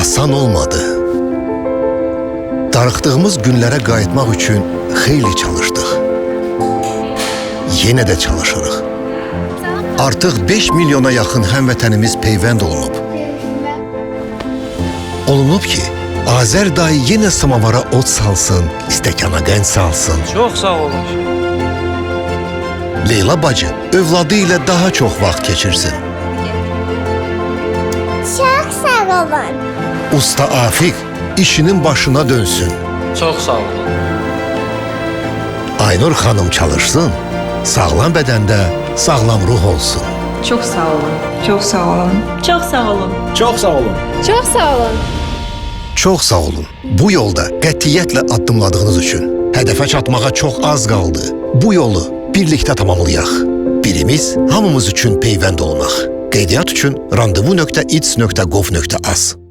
Asan olmadı. Darıxdığımız günlərə qayıtmaq üçün xeyli çalışdıq. Yenə də çalışırıq. Artıq 5 milyona yaxın həmvətənimiz peyvənd olunub. Olunub ki, Azər dayı yenə samavara ot salsın, stəkana qənd salsın. Çox sağ olun. Leyla bacı övladı ilə daha çox vaxt keçirsin. Çok sağ olun. Usta Afiq işinin başına dönsün. Çox sağ olun. Aynur xanım çalışsın, sağlam bədəndə sağlam ruh olsun. Çok sağ olun. Çok sağ olun. Çok sağ olun. Çox sağ olun. Çok sağ olun. Çox sağ olun. Bu yolda qətiyyətlə addımladığınız üçün hədəfə çatmağa çox az qaldı. Bu yolu birlikdə tamamlayaq. Birimiz hamımız üçün peyvənd olmaq. Qeydiyyat üçün randevu.its.gov.az